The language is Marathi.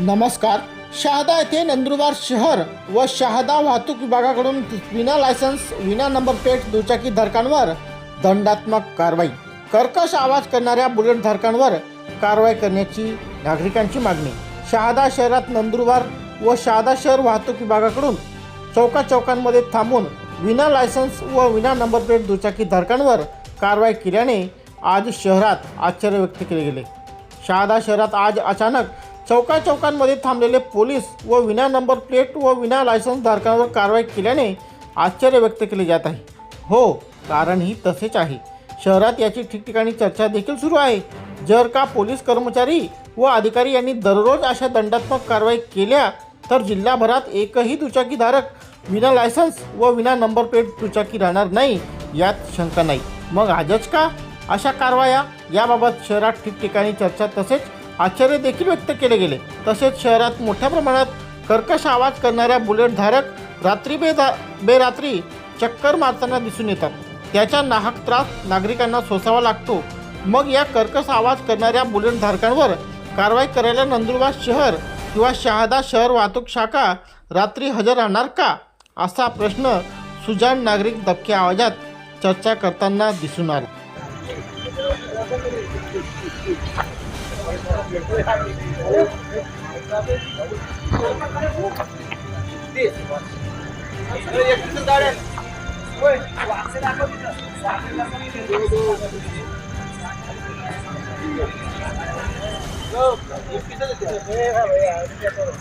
नमस्कार. शहादा येथे नंदुरबार शहर व शहादा वाहतूक विभागाकडून विना लायसन्स विना नंबर प्लेट दुचाकी धारकांवर दंडात्मक कारवाई. कर्कश आवाज करणाऱ्या बुलेट धारकांवर कारवाई करण्याची नागरिकांची मागणी. शहादा शहरात नंदुरबार व शहादा शहर वाहतूक विभागाकडून चौका चौकांमध्ये थांबून विना लायसन्स व विना नंबर प्लेट दुचाकी धारकांवर कारवाई केल्याने आज शहरात आश्चर्य व्यक्त केले गेले. शहादा शहरात आज अचानक चौका चौकांमध्ये थांबलेले पोलीस व विना नंबर प्लेट व विना लायसन्स धारकांवर कारवाई केल्याने आश्चर्य व्यक्त केले जात आहे. हो कारणही तसेच आहे. शहरात याची ठिकठिकाणी चर्चा देखील सुरू आहे. जर का पोलीस कर्मचारी व अधिकारी यांनी दररोज अशा दंडात्मक कारवाई केल्या तर जिल्हाभरात एकही दुचाकीधारक विना लायसन्स व विना नंबर प्लेट दुचाकी राहणार नाही यात शंका नाही. मग आजच का? अशा कारवाया याबाबत शहरात ठिकठिकाणी चर्चा तसेच आश्चर्य देखील व्यक्त केले गेले. तसेच शहरात मोठ्या प्रमाणात कर्कश आवाज करणाऱ्या बुलेटधारक रात्री बेदा बेरात्री चक्कर मारताना दिसून येतात. त्याचा नाहक त्रास नागरिकांना सोसावा लागतो. मग या कर्कश आवाज करणाऱ्या बुलेटधारकांवर कारवाई करायला नंदुरबार शहर किंवा शहादा शहर वाहतूक शाखा रात्री हजर राहणार का? असा प्रश्न सुजाण नागरिक दबक्या आवाजात चर्चा करताना दिसून आला. Go, you can do it.